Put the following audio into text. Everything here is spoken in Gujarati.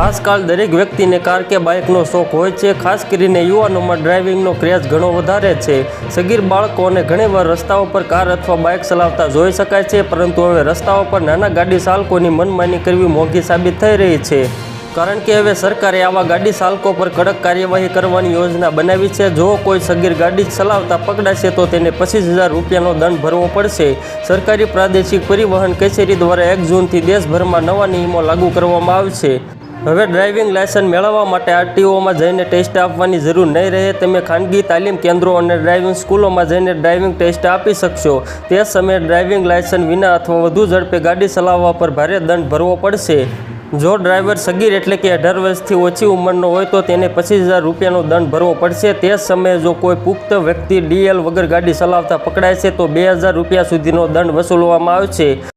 આજકાલ દરેક વ્યક્તિને કાર કે બાઇકનો શોખ હોય છે. ખાસ કરીને યુવાનોમાં ડ્રાઇવિંગનો ક્રેઝ ઘણો વધારે છે. સગીર બાળકોને ઘણીવાર રસ્તાઓ પર કાર અથવા બાઇક ચલાવતા જોઈ શકાય છે, પરંતુ હવે રસ્તાઓ પર નાના ગાડી ચાલકોની મનમાની કરવી મોંઘી સાબિત થઈ રહી છે. કારણ કે હવે સરકારે આવા ગાડી ચાલકો પર કડક કાર્યવાહી કરવાની યોજના બનાવી છે. જો કોઈ સગીર ગાડી ચલાવતા પકડાશે, તો તેને પચીસ હજાર રૂપિયાનો દંડ ભરવો પડશે. સરકારી પ્રાદેશિક પરિવહન કચેરી દ્વારા એક જૂનથી દેશભરમાં નવા નિયમો લાગુ કરવામાં આવશે. હવે ડ્રાઇવિંગ લાયસન્સ મેળવવા માટે આરટીઓમાં જઈને ટેસ્ટ આપવાની જરૂર નહીં રહે, તમે ખાનગી તાલીમ કેન્દ્રો અને ડ્રાઇવિંગ સ્કૂલોમાં જઈને ડ્રાઇવિંગ ટેસ્ટ આપી શકશો. તે સમયે ડ્રાઇવિંગ લાયસન્સ વિના અથવા વધુ ઝડપે ગાડી ચલાવવા પર ભારે દંડ ભરવો પડશે. જો ડ્રાઈવર સગીર એટલે કે અઢાર વર્ષથી ઓછી ઉંમરનો હોય તો તેને પચીસ હજાર રૂપિયાનો દંડ ભરવો પડશે. તે સમયે જો કોઈ પુખ્ત વ્યક્તિ ડીએલ વગર ગાડી ચલાવતા પકડાય છે, તો બે હજાર રૂપિયા સુધીનો દંડ વસૂલવામાં આવશે.